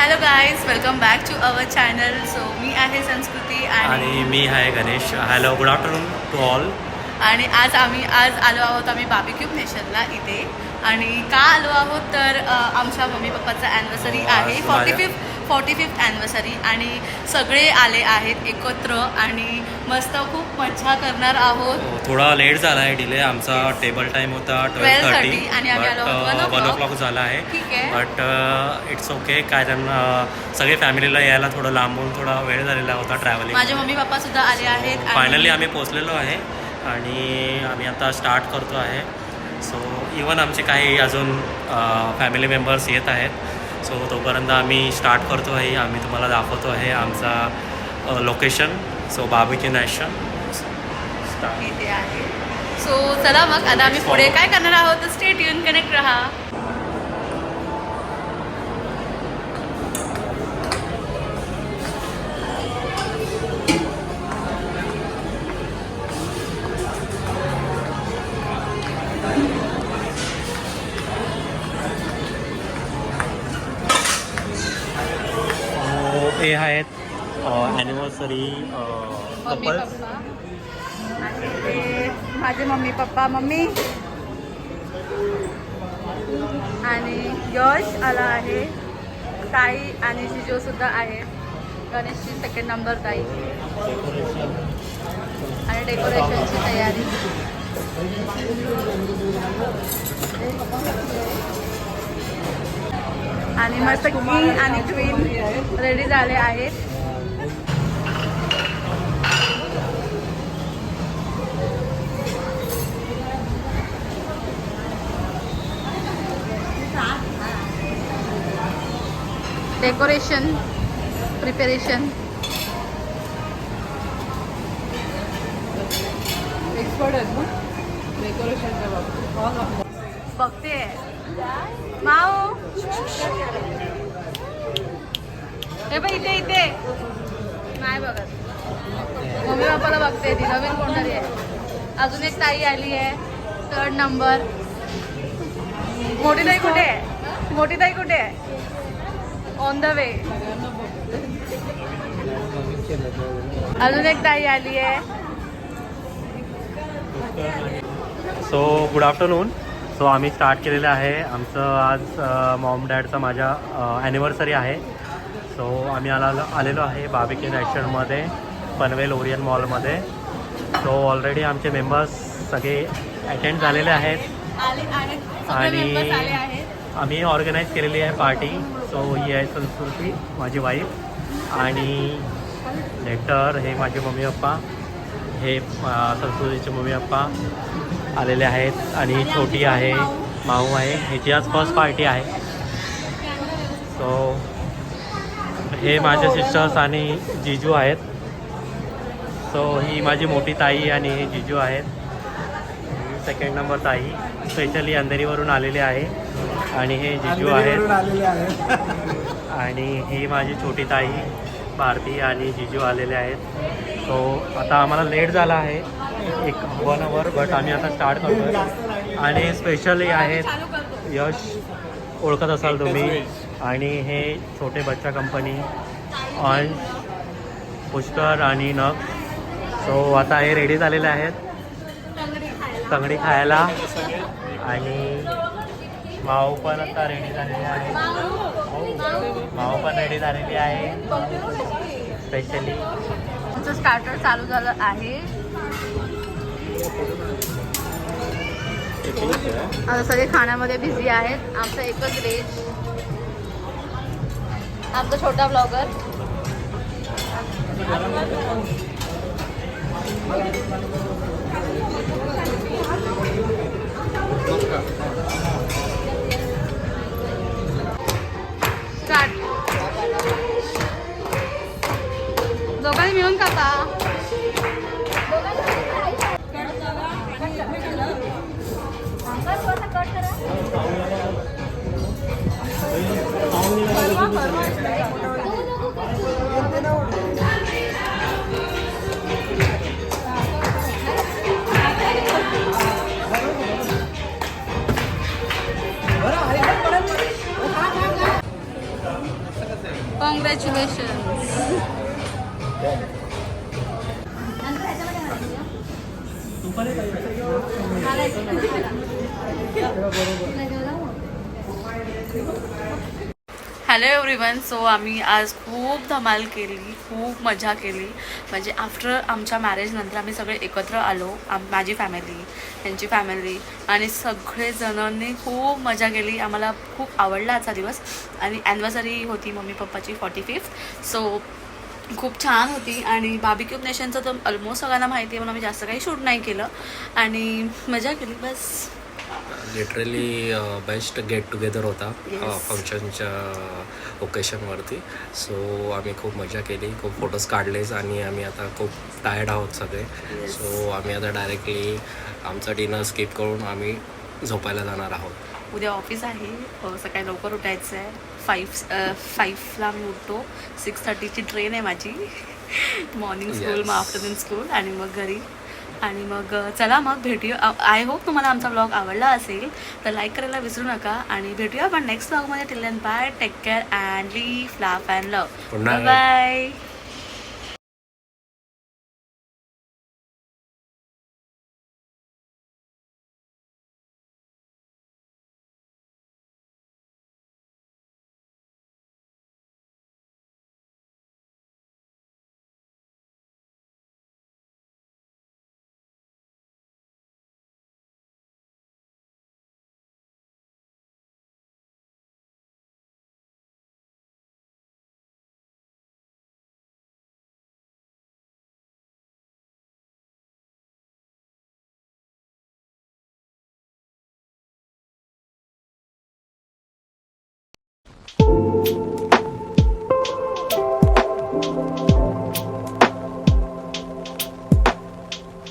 Hello guys welcome back to our channel so मी आहे संस्कृती आणि आणि मी आहे Ganesh. Hello good afternoon to all आणि आज आम्ही आज आलो आहोत आम्ही बाबिक्यूब नेशनला इथे. आणि का आलो आहोत तर अ, आमच्या मम्मी पप्पाचा ॲनिव्हर्सरी हो, आहे. Forty fifth forty fifth anniversary आणि सगळे आले आहेत एकत्र आणि मस्त खूप मजा करणार आहोत. थोडा लेट झाला आहे डिले आमचा टेबल टाईम होता ट्वेल्व 12:30 थर्टी आणि वन ओ. क्लॉक झाला आहे. बट इट्स ओके कारण uh, सगळे फॅमिलीला यायला थोडं लांबून थोडा वेळ झालेला होता ट्रॅव्हलिंग माझे मम्मी पप्पा सुद्धा आले आहेत फायनली आम्ही पोचलेलो आहे आणि आम्ही आता स्टार्ट करतो आहे. सो इवन आमचे काही अजून फॅमिली मेंबर्स येत आहेत. सो तोपर्यंत आम्ही स्टार्ट करतो आहे. आम्ही तुम्हाला दाखवतो आहे आमचा location so barbecue nation start आहे. सो चला मग. आता आम्ही पुढे काय करणार आहोत? स्टेट युन कनेक्ट राहा. आहेत. ॲनिव्हर्सरी कपल्स माझे मम्मी पप्पा मम्मी. आणि यश आला आहे. ताई आणि जिजो सुद्धा आहे. गणेशची सेकंड नंबर ताई. आणि डेकोरेशनची तयारी. आणि मस्त किंग आणि क्वीन रेडी झाले आहेत डेकोरेशन प्रिपेरेशन एक्सपर्ट आहेत ना? डेकोरेशनच्या बाबतीत. बघते. माऊ. हे बघ इथे इथे. नाही बघत. मम्मी पप्पाला बघते ती नवीन कोणतरी आहे. अजून एक ताई आली आहे थर्ड नंबर मोठी ताई कुठे आहे? मोठी ताई कुठे आहे? ऑन द वे अजून एक ताई आली आहे. सो गुड आफ्टरनून सो आम्ही स्टार्ट केलेलं आहे. आमचं आज मॉम डॅडचा माझ्या ॲनिव्हर्सरी आहे. सो आम्ही आला आलेलो आहे बाबिक्यू नॅशनमध्ये पनवेल ओरियन मॉलमध्ये. सो ऑलरेडी आमचे मेंबर्स सगळे अटेंड झालेले आहेत. आणि- आम्ही ऑर्गनाईज केलेली आहे पार्टी सो ही आहे संस्कृती माझी वाईफ आणि लेटर हे माझे मम्मी पप्पा. हे संस्कृतीचे मम्मी पप्पा आलेले आहेत. आणि छोटी आहे माऊ. आहे. ह्याची आज फर्स्ट पार्टी आहे. सो हे माझे सिस्टर्स आणि जिजू आहेत. सो ही माझी मोठी ताई आणि हे जिजू आहेत. सेकंड नंबर ताई स्पेशली अंधेरीवरून आलेले आहे. आणि हे जिजू आहेत. आणि ही माझी छोटी ताई भारती आणि जिजू आलेले आहेत. सो आता आम्हाला लेट झाला आहे. एक वन आवर बट आम्ही आता स्टार्ट करतो आणि स्पेशली आहेत यश ओळखत असाल तुम्ही. आणि हे छोटे बच्चा कंपनी अंश पुष्कर आणि नग. सो आता हे रेडी झालेले आहेत. तंगडी खायला. आणि भाऊ पण आता रेडी झालेली आहे. भाऊ पण रेडी झालेली आहे. स्पेशली तुमचं स्टार्टर चालू झालं आहे. आता सगळे खाण्यामध्ये बिझी आहेत. आमचा एकच रेज आमचा छोटा blogger start congratulation hello everyone so आम्ही आज खूप धमाल केली खूप मजा केली. म्हणजे आफ्टर आमच्या मॅरेजनंतर आम्ही सगळे एकत्र आलो आम माझी फॅमिली त्यांची फॅमिली आणि सगळेजणांनी खूप मजा केली. आम्हाला खूप आवडला आजचा दिवस. आणि ॲनिव्हर्सरी होती मम्मी पप्पाची फॉर्टी फिफ्थ सो खूप छान होती. आणि बाबी क्यूब नेशनचं तर ऑलमोस्ट सगळ्यांना माहिती आहे म्हणून आम्ही जास्त काही शूट नाही केलं. आणि मजा केली बस. लिटरली बेस्ट गेट टुगेदर होता. फंक्शनच्या ओकेशनवरती सो आम्ही खूप मजा केली खूप फोटोज काढलेच आणि आम्ही आता खूप टायर्ड आहोत सगळे. सो आम्ही आता डायरेक्टली आमचं डिनर स्किप करून आम्ही झोपायला जाणार आहोत. उद्या ऑफिस आहे. सकाळी लवकर उठायचं आहे. फाईव्ह फाईव्हला मी उठतो. सिक्स थर्टीची ट्रेन आहे माझी. मॉर्निंग स्कूल मग. आफ्टरनून स्कूल आणि मग घरी. आणि मग चला मग भेटूया. आय होप तुम्हाला आमचा ब्लॉग आवडला असेल तर लाईक करायला विसरू नका आणि भेटूया आपण नेक्स्ट ब्लॉगमध्ये till and bye take care and live laugh and love. Bye